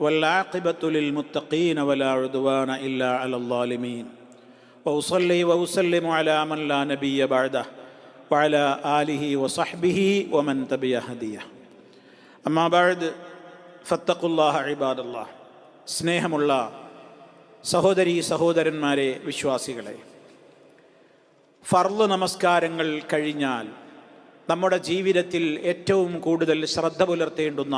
والعاقبة للمتقين ولا عدوان إلا على الظالمين وأصلي وأسلم على من لا نبي بعده وعلى آله وصحبه ومن تبع هديه أما بعد فاتقوا الله عباد الله സ്നേഹമുള്ള സഹോദരി സഹോദരന്മാരെ വിശ്വാസികളെ ഫർള് നമസ്കാരങ്ങൾ കഴിഞ്ഞാൽ നമ്മുടെ ജീവിതത്തിൽ ഏറ്റവും കൂടുതൽ ശ്രദ്ധ പുലർത്തേണ്ടുന്ന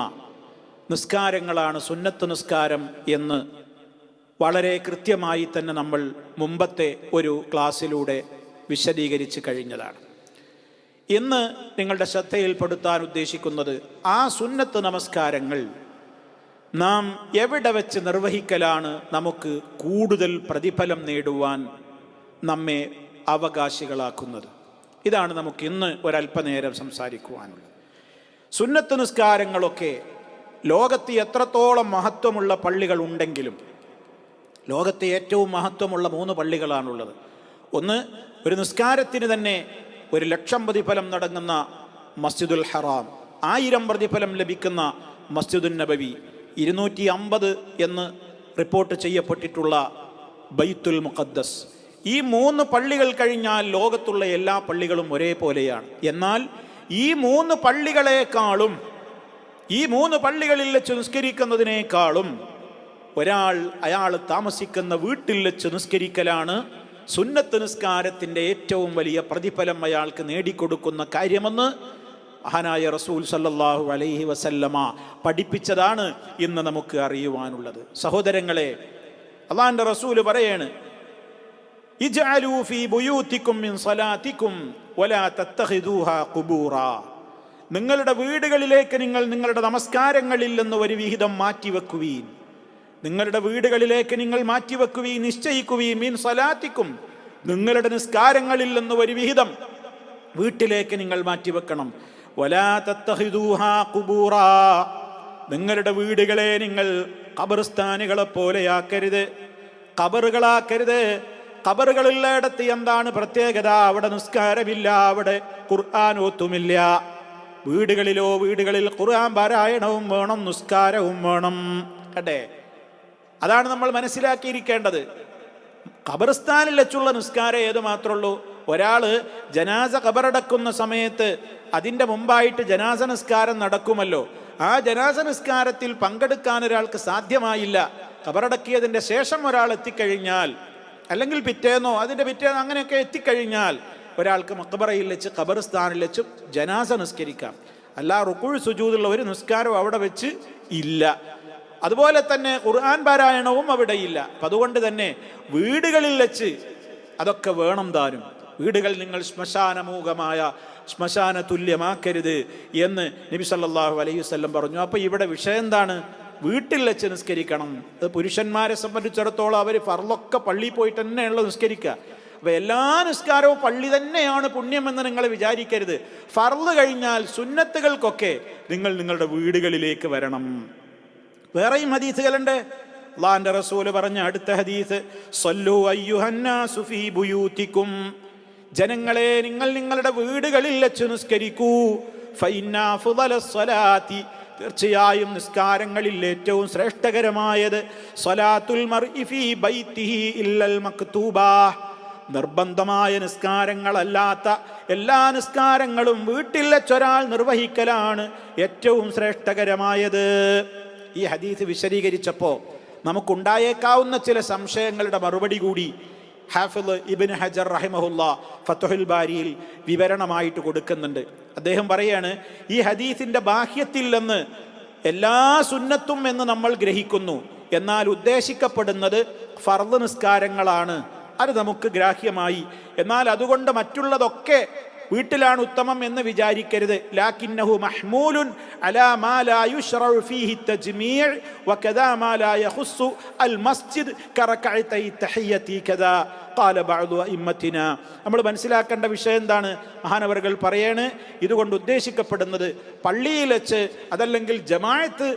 നിസ്കാരങ്ങളാണ് സുന്നത്ത് നിസ്കാരം എന്ന് വളരെ കൃത്യമായി തന്നെ നമ്മൾ മുമ്പത്തെ ഒരു ക്ലാസ്സിലൂടെ വിശദീകരിച്ച് കഴിഞ്ഞതാണ്. ഇന്ന് നിങ്ങളുടെ ശ്രദ്ധയിൽപ്പെടുത്താൻ ഉദ്ദേശിക്കുന്നത് ആ സുന്നത്ത് നമസ്കാരങ്ങൾ നാം എവിടെ വെച്ച് നിർവഹിക്കലാണ് നമുക്ക് കൂടുതൽ പ്രതിഫലം നേടുവാൻ നമ്മെ അവകാശികളാക്കുന്നത്. ഇതാണ് നമുക്ക് ഇന്ന് ഒരല്പനേരം സംസാരിക്കുവാനുള്ളത്. സുന്നത്ത് നിസ്കാരങ്ങളൊക്കെ ലോകത്ത് എത്രത്തോളം മഹത്വമുള്ള പള്ളികൾ ഉണ്ടെങ്കിലും ലോകത്തെ ഏറ്റവും മഹത്വമുള്ള മൂന്ന് പള്ളികളാണുള്ളത്. ഒന്ന് ഒരു നിസ്കാരത്തിന് തന്നെ ഒരു ലക്ഷം പ്രതിഫലം നടങ്ങുന്ന മസ്ജിദുൽ ഹറാം ആയിരം പ്രതിഫലം ലഭിക്കുന്ന മസ്ജിദുൽ നബവി ഇരുന്നൂറ്റി അമ്പത് എന്ന് റിപ്പോർട്ട് ചെയ്യപ്പെട്ടിട്ടുള്ള ബൈത്തുൽ മുഖദ്ദസ്. ഈ മൂന്ന് പള്ളികൾ കഴിഞ്ഞാൽ ലോകത്തുള്ള എല്ലാ പള്ളികളും ഒരേപോലെയാണ്. എന്നാൽ ഈ മൂന്ന് പള്ളികളെക്കാളും ഈ മൂന്ന് പള്ളികളിൽ വെച്ച് നിസ്കരിക്കുന്നതിനേക്കാളും ഒരാൾ അയാൾ താമസിക്കുന്ന വീട്ടിൽ വെച്ച് നിസ്കരിക്കലാണ് സുന്നത്ത് നിസ്കാരത്തിന്റെ ഏറ്റവും വലിയ പ്രതിഫലം അയാൾക്ക് നേടിക്കൊടുക്കുന്ന കാര്യമെന്ന് മഹാനായ റസൂൽ സല്ലാഹു അലൈഹി വസല്ലമ പഠിപ്പിച്ചതാണ് ഇന്ന് നമുക്ക് അറിയുവാനുള്ളത്. സഹോദരങ്ങളെ അതാന്റെ റസൂൽ പറയാണ് ഇജാലൂഫി ബുയൂത്തിക്കും സലാത്തിക്കും വലാ തത്തഹിദൂഹ ഖുബൂറാ. നിങ്ങളുടെ വീടുകളിലേക്ക് നിങ്ങൾ നിങ്ങളുടെ നമസ്കാരങ്ങളിൽ നിന്ന് ഒരു വിഹിതം മാറ്റിവെക്കുവീൻ. നിങ്ങളുടെ വീടുകളിലേക്ക് നിങ്ങൾ മാറ്റിവെക്കുകയും നിശ്ചയിക്കുകയും മീൻ സലാത്തിക്കും. നിങ്ങളുടെ നിസ്കാരങ്ങളിൽ നിന്ന് ഒരു വിഹിതം വീട്ടിലേക്ക് നിങ്ങൾ മാറ്റിവെക്കണം. ഖുബൂറാ. നിങ്ങളുടെ വീടുകളെ നിങ്ങൾ ഖബർസ്ഥാനുകളെ പോലെയാക്കരുത്. ഖബറുകളാക്കരുത്. ഖബറുകളുള്ളിടത്ത് എന്താണ് പ്രത്യേകത? അവിടെ നിസ്കാരമില്ല അവിടെ ഖുർആൻ ഓത്തുമില്ല വീടുകളിലോ വീടുകളിൽ ഖുർആൻ പാരായണവും വേണം നിസ്കാരവും വേണം. കണ്ടേ? അതാണ് നമ്മൾ മനസ്സിലാക്കിയിരിക്കേണ്ടത്. ഖബർസ്ഥാനിൽ വെച്ചുള്ള നിസ്കാരം ഏത് മാത്രമുള്ളൂ ഒരാൾ ജനാസ ഖബറടക്കുന്ന സമയത്ത് അതിന്റെ മുമ്പായിട്ട് ജനാസ നിസ്കാരം നടക്കുമല്ലോ. ആ ജനാസ നിസ്കാരത്തിൽ പങ്കെടുക്കാൻ ഒരാൾക്ക് സാധ്യമായില്ല. ഖബറടക്കിയതിന്റെ ശേഷം ഒരാൾ എത്തിക്കഴിഞ്ഞാൽ അല്ലെങ്കിൽ പിറ്റേന്നോ അതിന്റെ പിറ്റേന്നോ അങ്ങനെയൊക്കെ എത്തിക്കഴിഞ്ഞാൽ ഒരാൾക്ക് മക്കബറയിൽ വെച്ച് ഖബർസ്ഥാനിൽ വെച്ച് ജനാസ നിസ്കരിക്കാം. അല്ല റുക്കുഴ് സുജൂതുള്ള ഒരു നിസ്കാരവും അവിടെ വെച്ച് ഇല്ല. അതുപോലെ തന്നെ ഖുർആൻ പാരായണവും അവിടെ ഇല്ല. അപ്പം അതുകൊണ്ട് തന്നെ വീടുകളിൽ വെച്ച് അതൊക്കെ വേണം താനും. വീടുകൾ നിങ്ങൾ ശ്മശാനമൂഖമായ ശ്മശാന തുല്യമാക്കരുത് എന്ന് നബി സല്ലാഹു അലൈഹി വസല്ലം പറഞ്ഞു. അപ്പോൾ ഇവിടെ വിഷയം എന്താണ്? വീട്ടിൽ വെച്ച് നിസ്കരിക്കണം. അത് പുരുഷന്മാരെ സംബന്ധിച്ചിടത്തോളം അവർ ഫർലൊക്കെ പള്ളിയിൽ പോയിട്ട് തന്നെയുള്ള നിസ്കരിക്കുക. അപ്പോൾ എല്ലാ നിസ്കാരവും പള്ളി തന്നെയാണ് പുണ്യമെന്ന് നിങ്ങൾ വിചാരിക്കരുത്. ഫർൾ കഴിഞ്ഞാൽ സുന്നത്തുകൾക്കൊക്കെ നിങ്ങൾ നിങ്ങളുടെ വീടുകളിലേക്ക് വരണം. വേറെയും ഹദീസുകളുണ്ട്. അള്ളാന്റെ റസൂൽ പറഞ്ഞ അടുത്ത ഹദീസ് സല്ലു അയ്യുഹന്നാസു ഫീ ബുയൂത്തിക്കും. ജനങ്ങളെ നിങ്ങൾ നിങ്ങളുടെ വീടുകളിൽ വെച്ച് നിസ്കരിക്കൂ. തീർച്ചയായും നിസ്കാരങ്ങളിൽ ഏറ്റവും ശ്രേഷ്ഠകരമായത് സ്വലാത്തുൽ മർഇ ഫീ ബൈത്തിഹി ഇല്ലൽ മക്തൂബാ. നിർബന്ധമായ നിസ്കാരങ്ങളല്ലാത്ത എല്ലാ നിസ്കാരങ്ങളും വീട്ടിൽ വെച്ചൊരാൾ നിർവഹിക്കലാണ് ഏറ്റവും ശ്രേഷ്ഠകരമായത്. ഈ ഹദീസ് വിശദീകരിച്ചപ്പോൾ നമുക്കുണ്ടായേക്കാവുന്ന ചില സംശയങ്ങളുടെ മറുപടി കൂടി ഹാഫിദ് ഇബിൻ ഹജർ റഹിമഹുല്ല ഫത്തുഹുൽ ബാരിയിൽ വിവരണമായിട്ട് കൊടുക്കുന്നുണ്ട്. അദ്ദേഹം പറയാണ് ഈ ഹദീസിന്റെ ബാഹ്യത്തിൽ നിന്ന് എല്ലാ സുന്നത്തും എന്ന് നമ്മൾ ഗ്രഹിക്കുന്നു. എന്നാൽ ഉദ്ദേശിക്കപ്പെടുന്നത് ഫർദ് നിസ്കാരങ്ങളാണ്. അത് നമുക്ക് ഗ്രാഹ്യമായി. എന്നാൽ അതുകൊണ്ട് മറ്റുള്ളതൊക്കെ വീട്ടിലാണ് ഉത്തമം എന്ന് വിചാരിക്കരുത്. ലാക്കിന്നഹു മഹ്മൂലുൻ അലാ മാ ലാ യുശ്റഉ ഫീഹി തജ്മീഅ് വകദാ മാ ലാ യഖുസ്സു അൽ മസ്ജിദ് കറകഅതൈ തഹിയ്യതി കദാ. ഖാല ബഅദു അഇമ്മത്തിന നമ്മൾ മനസ്സിലാക്കേണ്ട വിഷയം എന്താണ്? മഹാനവറുകൾ പറയാണ് ഇതുകൊണ്ട് ഉദ്ദേശിക്കപ്പെടുന്നത് പള്ളിയിൽ വെച്ച് അതല്ലെങ്കിൽ ജമാഅത്ത്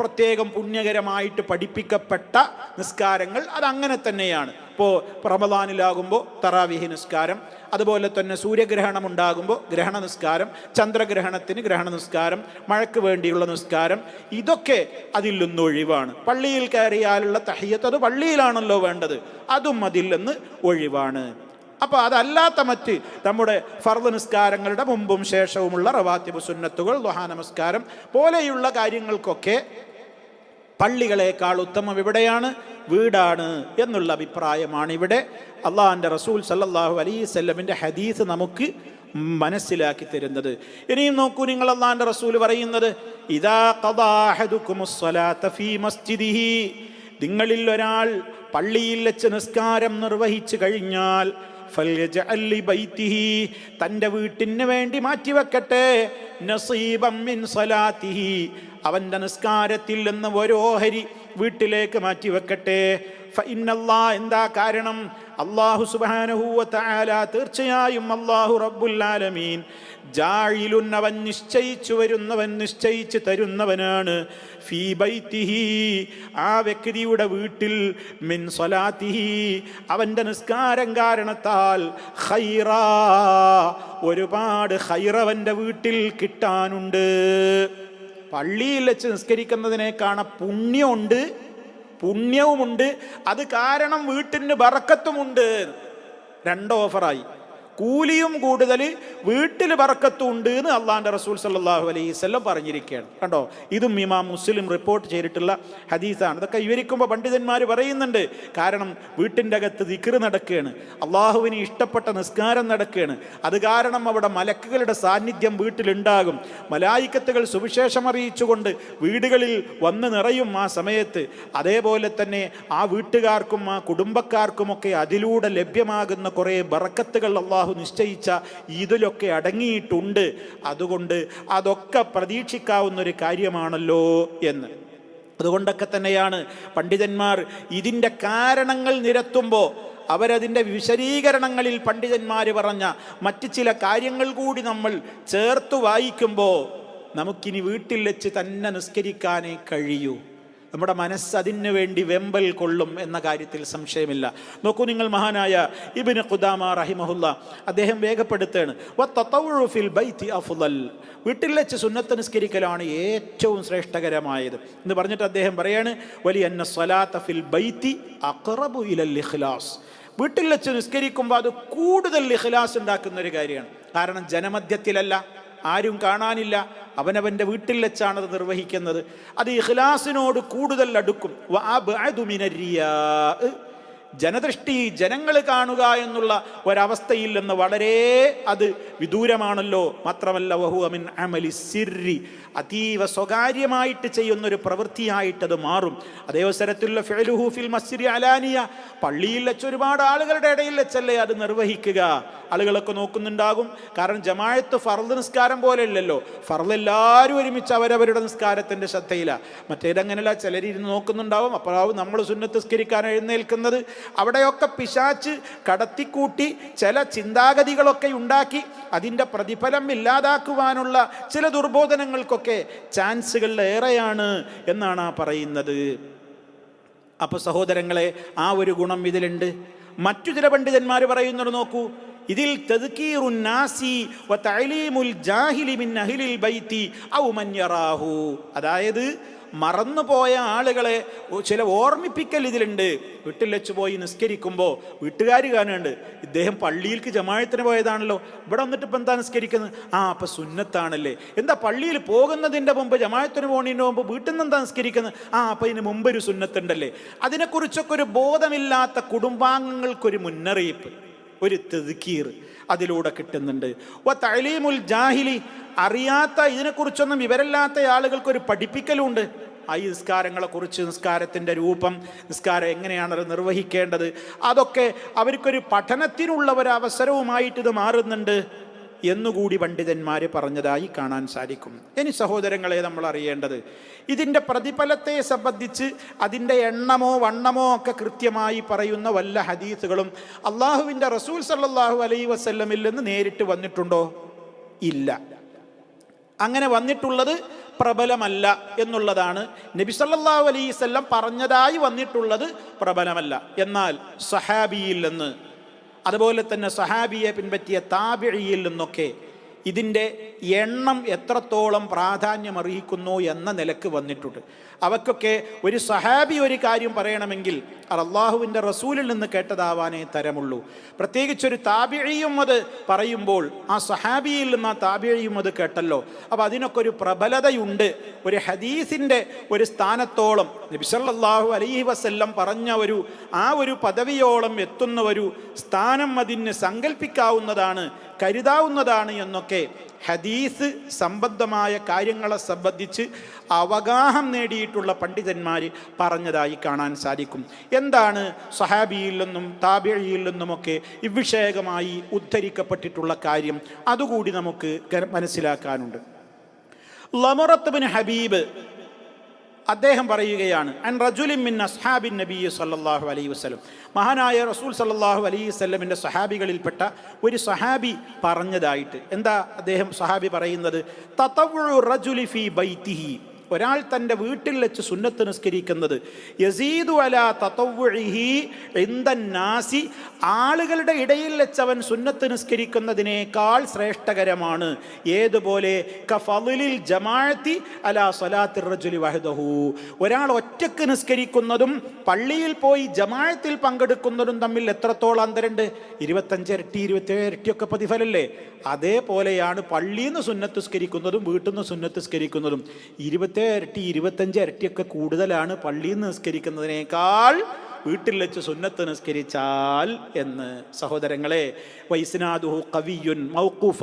പ്രത്യേകം പുണ്യകരമായിട്ട് പഠിപ്പിക്കപ്പെട്ട നിസ്കാരങ്ങൾ അതങ്ങനെ തന്നെയാണ്. ഇപ്പോൾ റമദാനിലാകുമ്പോൾ തറാവിഹി നിസ്കാരം അതുപോലെ തന്നെ സൂര്യഗ്രഹണം ഉണ്ടാകുമ്പോൾ ഗ്രഹണ നിസ്കാരം ചന്ദ്രഗ്രഹണത്തിന് ഗ്രഹണ നിസ്കാരം മഴയ്ക്ക് വേണ്ടിയുള്ള നിസ്കാരം ഇതൊക്കെ അതിൽ നിന്നൊഴിവാണ് പള്ളിയിൽ കയറിയാലുള്ള തഹിയത്ത് അത് പള്ളിയിലാണല്ലോ വേണ്ടത്. അതും അതിൽ നിന്ന് ഒഴിവാണ്. അപ്പോൾ അതല്ലാത്ത മറ്റ് നമ്മുടെ ഫർദ് നിസ്കാരങ്ങളുടെ മുമ്പും ശേഷവുമുള്ള റവാത്തിബ് സുന്നത്തുകൾ ദുഹാ നമസ്കാരം പോലെയുള്ള കാര്യങ്ങൾക്കൊക്കെ പള്ളികളേക്കാൾ ഉത്തമം എവിടെയാണ് വീടാണ് എന്നുള്ള അഭിപ്രായമാണ് ഇവിടെ. അള്ളാഹാന്റെ റസൂൽ സല്ലാഹു അലൈസല്ലമിന്റെ ഹദീസ് നമുക്ക് മനസ്സിലാക്കി തരുന്നത്. ഇനിയും നോക്കൂ നിങ്ങൾ അള്ളാഹാന്റെ റസൂൽ പറയുന്നത് ഇതാ നിങ്ങളിൽ ഒരാൾ പള്ളിയിൽ വെച്ച് നിസ്കാരം നിർവഹിച്ചു കഴിഞ്ഞാൽ തന്റെ വീട്ടിന് വേണ്ടി മാറ്റിവെക്കട്ടെ അവന്റെ നിസ്കാരത്തിൽ നിന്ന് ഓരോ ഹരി വീട്ടിലേക്ക് മാറ്റിവെക്കട്ടെ. എന്താ കാരണം? അള്ളാഹു സുബാനഹൂവത്തായാല തീർച്ചയായും അള്ളാഹു റബ്ബുല്ലാലമീൻ ജാഴിലുന്നവൻ നിശ്ചയിച്ചു വരുന്നവൻ നിശ്ചയിച്ച് തരുന്നവനാണ്. ഫീ ബൈത്തിഹി ആ വ്യക്തിയുടെ വീട്ടിൽ മിൻ സ്വലാത്തിഹി അവന്റെ നിസ്കാരം കാരണത്താൽ ഹൈറ ഒരുപാട് ഹൈറവന്റെ വീട്ടിൽ കിട്ടാനുണ്ട്. പള്ളിയിൽ വെച്ച് നിസ്കരിക്കുന്നതിനേക്കാണ് പുണ്യമുണ്ട്. പുണ്യവുമുണ്ട്. അത് കാരണം വീട്ടിന് ബറക്കത്തുമുണ്ട്. രണ്ട് ഓഫറായി കൂലിയും കൂടുതൽ വീട്ടിൽ ഉണ്ട് എന്ന് അള്ളാഹാന്റെ റസൂൽ സല്ലാഹു അലൈഹി സ്വല്ലം പറഞ്ഞിരിക്കുകയാണ്. കണ്ടോ? ഇതും ഇമാം മുസ്ലിം റിപ്പോർട്ട് ചെയ്തിട്ടുള്ള ഹദീസാണ്. ഇതൊക്കെ വിവരിക്കുമ്പോൾ പണ്ഡിതന്മാർ പറയുന്നുണ്ട്. കാരണം വീട്ടിന്റെ അകത്ത് ദിക്ർ നടക്കുകയാണ്. അള്ളാഹുവിന് ഇഷ്ടപ്പെട്ട നിസ്കാരം നടക്കുകയാണ്. അത് കാരണം അവിടെ മലക്കുകളുടെ സാന്നിധ്യം വീട്ടിലുണ്ടാകും. മലായിക്കത്തുകൾ സുവിശേഷം അറിയിച്ചുകൊണ്ട് വീടുകളിൽ വന്ന് നിറയും ആ സമയത്ത്. അതേപോലെ തന്നെ ആ വീട്ടുകാർക്കും ആ കുടുംബക്കാർക്കുമൊക്കെ അതിലൂടെ ലഭ്യമാകുന്ന കുറേ ബറക്കത്തുകൾ അള്ളാഹു നിശ്ചയിച്ച ഇതിലൊക്കെ അടങ്ങിയിട്ടുണ്ട്. അതുകൊണ്ട് അതൊക്കെ പ്രതീക്ഷിക്കാവുന്ന ഒരു കാര്യമാണല്ലോ എന്ന്. അതുകൊണ്ടൊക്കെ തന്നെയാണ് പണ്ഡിതന്മാർ ഇതിന്റെ കാരണങ്ങൾ നിരത്തുമ്പോൾ അവരതിന്റെ വിശദീകരണങ്ങളിൽ പണ്ഡിതന്മാർ പറഞ്ഞ മറ്റ് ചില കാര്യങ്ങൾ കൂടി നമ്മൾ ചേർത്ത് വായിക്കുമ്പോൾ നമുക്കിനി വീട്ടിൽ വെച്ച് തന്നെ നിസ്കരിക്കാനേ കഴിയൂ. നമ്മുടെ മനസ്സ് അതിന് വേണ്ടി വെമ്പൽ കൊള്ളും എന്ന കാര്യത്തിൽ സംശയമില്ല. നോക്കൂ നിങ്ങൾ മഹാനായ ഇബിന് ഖുദാമ റഹിമഹുല്ല അദ്ദേഹം വേഗപ്പെടുത്തുകയാണ് "വത്തതവ്വുഉ ഫിൽ ബൈത്തി അഫ്ളൽ." വീട്ടിൽ വെച്ച് സുന്നത്ത് നിസ്കരിക്കലാണ് ഏറ്റവും ശ്രേഷ്ഠകരമായത്. എന്ന് പറഞ്ഞിട്ട് അദ്ദേഹം പറയാണ് വലിയ ഫിൽ ബൈത്തി അഖറബു ഇലൽ ഇഖ്ലാസ്. വീട്ടിൽ വെച്ച് നിസ്കരിക്കുമ്പോൾ അത് കൂടുതൽ ഇഖ്ലാസ് ഉണ്ടാക്കുന്ന ഒരു കാര്യമാണ്. കാരണം ജനമധ്യത്തിലല്ല ആരും കാണാനില്ല അവനവന്റെ വീട്ടിൽ വെച്ചാണ് അത് നിർവഹിക്കുന്നത് അത് ഇഖ്ലാസിനോട് കൂടുതൽ അടുക്കും. ജനദൃഷ്ടി ജനങ്ങൾ കാണുക എന്നുള്ള ഒരവസ്ഥയിൽ നിന്ന് വളരെ അത് വിദൂരമാണല്ലോ. മാത്രമല്ല വഹുഅമിൻ അമലി സിർരി. അതീവ സ്വകാര്യമായിട്ട് ചെയ്യുന്ന ഒരു പ്രവൃത്തിയായിട്ടത് മാറും. അതേ അവസരത്തിലുള്ള ഫെലുഹു ഫിൽ മസ്സിരി അലാനിയ. പള്ളിയിൽ വെച്ച് ഒരുപാട് ആളുകളുടെ ഇടയിൽ വെച്ചല്ലേ അത് നിർവഹിക്കുക. ആളുകളൊക്കെ നോക്കുന്നുണ്ടാകും. കാരണം ജമായത്ത് ഫർദ് നിസ്കാരം പോലെ ഇല്ലല്ലോ. ഫർദ് എല്ലാവരും ഒരുമിച്ച് അവരവരുടെ നിസ്കാരത്തിന്റെ ശ്രദ്ധയില. മറ്റേതങ്ങനെയല്ല ചിലരിരുന്ന് നോക്കുന്നുണ്ടാവും. അപ്പോഴാവും നമ്മൾ സുന്നത്ത് നിസ്കരിക്കാൻ എഴുന്നേൽക്കുന്നത്. അവിടെയൊക്കെ പിശാച്ച് കടത്തിക്കൂട്ടി ചില ചിന്താഗതികളൊക്കെ ഉണ്ടാക്കി അതിന്റെ പ്രതിഫലം ഇല്ലാതാക്കുവാനുള്ള ചില ദുർബോധനങ്ങൾക്കൊക്കെ ചാൻസുകൾ ഏറെയാണ് എന്നാണ് ആ പറയുന്നത്. അപ്പോൾ സഹോദരങ്ങളെ ആ ഒരു ഗുണം ഇതിലുണ്ട്. മറ്റു ചില പണ്ഡിതന്മാർ പറയുന്നത് നോക്കൂ ഇതിൽ അതായത് മറന്നുപോയ ആളുകളെ ചില ഓർമ്മിപ്പിക്കൽ ഇതിലുണ്ട്. വീട്ടിൽ വെച്ച് പോയി നിസ്കരിക്കുമ്പോൾ വീട്ടുകാർ കാണുന്നുണ്ട്. ഇദ്ദേഹം പള്ളിയിലേക്ക് ജമാഴത്തിന് പോയതാണല്ലോ. ഇവിടെ വന്നിട്ട് ഇപ്പം എന്താ നിസ്കരിക്കുന്നത്? ആ അപ്പം സുന്നത്താണല്ലേ. എന്താ പള്ളിയിൽ പോകുന്നതിന്റെ മുമ്പ് ജമാഴത്തിന് പോകുന്നതിന് മുമ്പ് വീട്ടിൽ നിന്ന് എന്താ നിസ്കരിക്കുന്നത്? ആ അപ്പം ഇതിന് മുമ്പ് ഒരു സുന്നത്തുണ്ടല്ലേ. അതിനെക്കുറിച്ചൊക്കെ ഒരു ബോധമില്ലാത്ത കുടുംബാംഗങ്ങൾക്കൊരു മുന്നറിയിപ്പ് ഒരു തെതുക്കീർ. അതിലൂടെ കിട്ടുന്നുണ്ട്. ഓ തലീമുൽ ജാഹിലി അറിയാത്ത ഇതിനെക്കുറിച്ചൊന്നും വിവരമില്ലാത്ത ആളുകൾക്കൊരു പഠിപ്പിക്കലുണ്ട്. ആ ഈ നിസ്കാരങ്ങളെക്കുറിച്ച് നിസ്കാരത്തിന്റെ രൂപം നിസ്കാരം എങ്ങനെയാണ് നിർവഹിക്കേണ്ടത് അതൊക്കെ അവർക്കൊരു പഠനത്തിനുള്ള ഒരു അവസരവുമായിട്ട് ഇത് മാറുന്നുണ്ട്. എന്നുകൂടി പണ്ഡിതന്മാർ പറഞ്ഞതായി കാണാൻ സാധിക്കും. ഇനി സഹോദരങ്ങളെ നമ്മൾ അറിയേണ്ടത് ഇതിന്റെ പ്രതിഫലത്തെ സംബന്ധിച്ച് അതിന്റെ എണ്ണമോ വണ്ണമോ ഒക്കെ കൃത്യമായി പറയുന്ന വല്ല ഹദീസുകളും അള്ളാഹുവിന്റെ റസൂൽ സല്ലാഹു അലൈ വസ്ല്ലമിൽ നിന്ന് നേരിട്ട് വന്നിട്ടുണ്ടോ? ഇല്ല. അങ്ങനെ വന്നിട്ടുള്ളത് പ്രബലമല്ല എന്നുള്ളതാണ് നബി സല്ലല്ലാഹു അലൈഹി വസല്ലം പറഞ്ഞതായി വന്നിട്ടുള്ളത് പ്രബലമല്ല. എന്നാൽ സഹാബിയിൽ നിന്ന് അതുപോലെ തന്നെ സഹാബിയെ പിൻപറ്റിയ താബിഴിയിൽ നിന്നൊക്കെ ഇതിന്റെ എണ്ണം എത്രത്തോളം പ്രാധാന്യം അർഹിക്കുന്നു എന്ന നിലയ്ക്ക് വന്നിട്ടുണ്ട്. അവക്കൊക്കെ ഒരു സഹാബി ഒരു കാര്യം പറയണമെങ്കിൽ അള്ളാഹുവിന്റെ റസൂലിൽ നിന്ന് കേട്ടതാവാനേ തരമുള്ളൂ. പ്രത്യേകിച്ചൊരു താബിഴിയും അത് പറയുമ്പോൾ ആ സഹാബിയിൽ നിന്ന് ആ താബിഴിയും അത് കേട്ടല്ലോ. അപ്പോൾ അതിനൊക്കെ ഒരു പ്രബലതയുണ്ട്. ഒരു ഹദീസിന്റെ ഒരു സ്ഥാനത്തോളം നബിസല്ലാഹു അലൈഹി വസ്ല്ലം പറഞ്ഞ ഒരു ആ ഒരു പദവിയോളം എത്തുന്ന ഒരു സ്ഥാനം അതിന് സങ്കല്പിക്കാവുന്നതാണ് കരുതാവുന്നതാണ് എന്നൊക്കെ ഹദീസ് സംബന്ധമായ കാര്യങ്ങളെ സംബന്ധിച്ച് അവഗാഹം നേടിയിട്ടുള്ള പണ്ഡിതന്മാർ പറഞ്ഞതായി കാണാൻ സാധിക്കും. എന്താണ് സഹാബിയിൽ നിന്നും താബിഴിയിൽ നിന്നുമൊക്കെ ഇവിഷയകമായി ഉദ്ധരിക്കപ്പെട്ടിട്ടുള്ള കാര്യം? അതുകൂടി നമുക്ക് മനസ്സിലാക്കാനുണ്ട്. ലമറത്ത് ബിൻ ഹബീബ് അദ്ദേഹം പറയുകയാണ് അൻ റജുലിൻ മിൻ അസ്ഹാബിൻ നബി സല്ലാഹു അലൈ വസ്ലം മഹാനായ റസൂൽ സല്ലാഹു അലൈഹി വസ്ലമിന്റെ സഹാബികളിൽപ്പെട്ട ഒരു സഹാബി പറഞ്ഞതായിട്ട്. എന്താ അദ്ദേഹം സഹാബി പറയുന്നത്? തതവ്വു റജുലി ഫീ ബൈത്തിഹി. ഒരാൾ തന്റെ വീട്ടിൽ വെച്ച് സുന്നത്ത് നിസ്കരിക്കുന്നത് യസീദു അല തതവ്വുഇഹി നാസി ആളുകളുടെ ഇടയിൽ വെച്ച് അവൻ സുന്നത്ത് നിസ്കരിക്കുന്നതിനേക്കാൾ ശ്രേഷ്ഠകരമാണ്. ഏതുപോലെ? കഫലിൽ ജമാഅത്തി അല സലാത്തി റജുലി വഹദഹു. ഒരാൾ ഒറ്റയ്ക്ക് നിസ്കരിക്കുന്നതും പള്ളിയിൽ പോയി ജമാഅത്തിൽ പങ്കെടുക്കുന്നതും തമ്മിൽ എത്രത്തോളം അന്തരണ്ട് ഇരുപത്തഞ്ച് ഇരട്ടി ഇരുപത്തേഴ് ഇരട്ടിയൊക്കെ പ്രതിഫലല്ലേ അതേപോലെയാണ് പള്ളിയിൽ നിന്ന് സുന്നത്ത് നിസ്കരിക്കുന്നതും വീട്ടിൽ നിന്ന് സുന്നത്ത് നിസ്കരിക്കുന്നതും. ഇരുപത്തേഴ് ഇരട്ടി ഇരുപത്തഞ്ച് ഇരട്ടിയൊക്കെ കൂടുതലാണ് പള്ളിയിൽ നിസ്കരിക്കുന്നതിനേക്കാൾ വീട്ടിൽ വെച്ച് സുന്നത്ത് നിസ്കരിച്ചാൽ എന്ന്. സഹോദരങ്ങളെ വൈസ്നാദുഹു കവിയുൻ മൗക്കൂഫ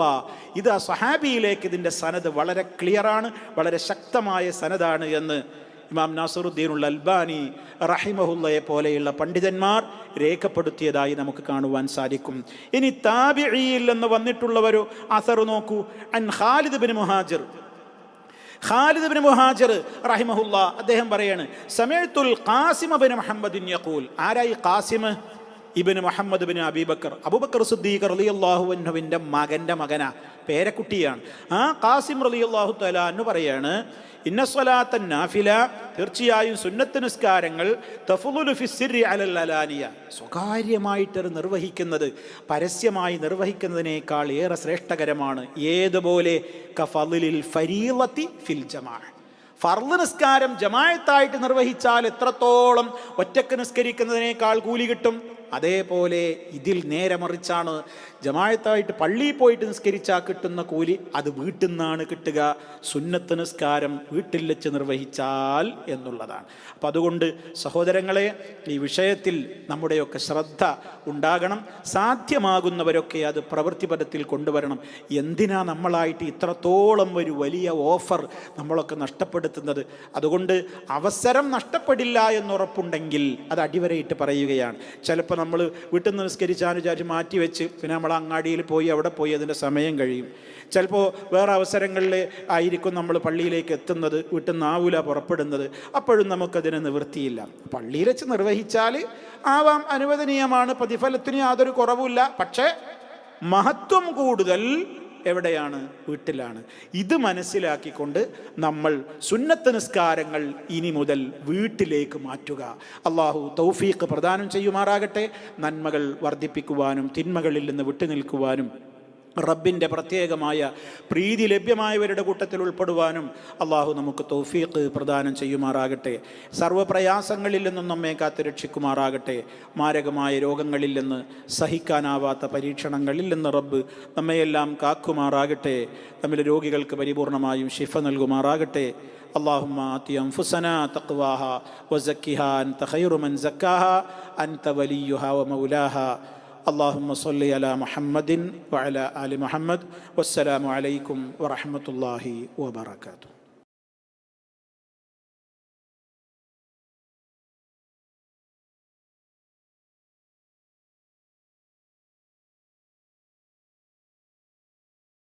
ഇത് ആ സഹാബിയിലേക്ക് ഇതിന്റെ സനത് വളരെ ക്ലിയറാണ് വളരെ ശക്തമായ സനതാണ് എന്ന് ഇമാം നാസറുദ്ദീനുൽ അൽബാനി റഹിമഹുല്ലയെ പോലെയുള്ള പണ്ഡിതന്മാർ രേഖപ്പെടുത്തിയതായി നമുക്ക് കാണുവാൻ സാധിക്കും. ഇനി താബിഴിയിൽ എന്ന് വന്നിട്ടുള്ളവരോ അസർ നോക്കൂ. അൻ Khalid bin Muhajir Khalid bin Muhajir റഹിമഹുല്ല അദ്ദേഹം പറയാണ് സമയത്തുൽ ഖാസിം ബിൻ മുഹമ്മദിൻ യഖൂൽ. ആരായി ഖാസിം ഇബിന് Muhammad bin Abi Bakr Abu Bakr Siddiq റളിയല്ലാഹു അള്ളാഹുവിന്റെ മകന്റെ മകനാ പേരക്കുട്ടിയാണ്. ആ ഖാസിം റളിയല്ലാഹു തആല എന്ന് പറയാണ് ഇന്ന സ്വലാത്തൻ നാഫില തീർച്ചയായും സുന്നത്ത് നിസ്കാരങ്ങൾ അലലാനിയ സ്വകാര്യമായിട്ട് നിർവഹിക്കുന്നത് പരസ്യമായി നിർവഹിക്കുന്നതിനേക്കാൾ ഏറെ ശ്രേഷ്ഠകരമാണ് ഏതുപോലെ? കഫലിൽ ഫരീലത്തി ഫിൽ ജമാ. ഫർദ് നിസ്കാരം ജമായത്തായിട്ട് നിർവഹിച്ചാൽ എത്രത്തോളം ഒറ്റയ്ക്ക് നിസ്കരിക്കുന്നതിനേക്കാൾ കൂലി കിട്ടും? അതേപോലെ ഇതിൽ നേരെ മറിച്ചാണ് ജമായത്തായിട്ട് പള്ളിയിൽ പോയിട്ട് നിസ്കരിച്ചാൽ കിട്ടുന്ന കൂലി അത് വീട്ടിൽ നിന്നാണ് കിട്ടുക. സുന്നത്ത് നിസ്കാരം വീട്ടിൽ വെച്ച് നിർവഹിച്ചാൽ എന്നുള്ളതാണ്. അപ്പം അതുകൊണ്ട് സഹോദരങ്ങളെ ഈ വിഷയത്തിൽ നമ്മുടെയൊക്കെ ശ്രദ്ധ ഉണ്ടാകണം. സാധ്യമാകുന്നവരൊക്കെ അത് പ്രവൃത്തിപഥത്തിൽ കൊണ്ടുവരണം. എന്തിനാ നമ്മളായിട്ട് ഇത്രത്തോളം ഒരു വലിയ ഓഫർ നമ്മളൊക്കെ നഷ്ടപ്പെടുത്തുന്നത്? അതുകൊണ്ട് അവസരം നഷ്ടപ്പെടില്ല എന്നുറപ്പുണ്ടെങ്കിൽ അത് അടിവരയിട്ട് പറയുകയാണ്. ചിലപ്പോൾ നമ്മൾ വീട്ടിൽ നിന്ന് നിസ്കരിച്ചാന്ന് വിചാരിച്ച് മാറ്റി വെച്ച് പിന്നെ നമ്മൾ അങ്ങാടിയിൽ പോയി അവിടെ പോയി അതിന്റെ സമയം കഴിയും. ചിലപ്പോൾ വേറെ അവസരങ്ങളിൽ ആയിരിക്കും നമ്മൾ പള്ളിയിലേക്ക് എത്തുന്നത് വീട്ടിൽ നിന്ന് ആവൂല പുറപ്പെടുന്നത്. അപ്പോഴും നമുക്കതിന് നിവൃത്തിയില്ല. പള്ളിയിൽ വെച്ച് നിർവഹിച്ചാൽ ആവാം അനുവദനീയമാണ് പ്രതിഫലത്തിന് യാതൊരു കുറവുമില്ല. പക്ഷേ മഹത്വം കൂടുതൽ എവിടെയാണ്? വീട്ടിലാണ്. ഇത് മനസ്സിലാക്കിക്കൊണ്ട് നമ്മൾ സുന്നത്ത് നിസ്കാരങ്ങൾ ഇനി മുതൽ വീട്ടിലേക്ക് മാറ്റുക. അള്ളാഹു തൗഫീഖ് പ്രദാനം ചെയ്യുമാറാകട്ടെ. നന്മകൾ വർദ്ധിപ്പിക്കുവാനും തിന്മകളിൽ നിന്ന് വിട്ടുനിൽക്കുവാനും റബ്ബിൻ്റെ പ്രത്യേകമായ പ്രീതി ലഭ്യമായവരുടെ കൂട്ടത്തിൽ ഉൾപ്പെടുവാനും അള്ളാഹു നമുക്ക് തൗഫീഖ് പ്രദാനം ചെയ്യുമാറാകട്ടെ സർവ്വപ്രയാസങ്ങളിൽ നിന്നും നമ്മെ കാത്ത് രക്ഷിക്കുമാറാകട്ടെ മാരകമായ രോഗങ്ങളിൽ നിന്ന് സഹിക്കാനാവാത്ത പരീക്ഷണങ്ങളിൽ നിന്ന് റബ്ബ് നമ്മയെല്ലാം കാക്കുമാറാകട്ടെ നമ്മിലെ രോഗികൾക്ക് പരിപൂർണമായും ശിഫ നൽകുമാറാകട്ടെ اللهم آت أنفسنا تقواها وزكها أنت خير من زكاها أنت وليها ومولاها അള്ളാഹുമ്മ സല്ലി അല മുഹമ്മദിൻ വഅല അലി മുഹമ്മദ്. വസ്സലാമു അലൈക്കും വറഹമത്തല്ലാഹി വബർക്കാത്തു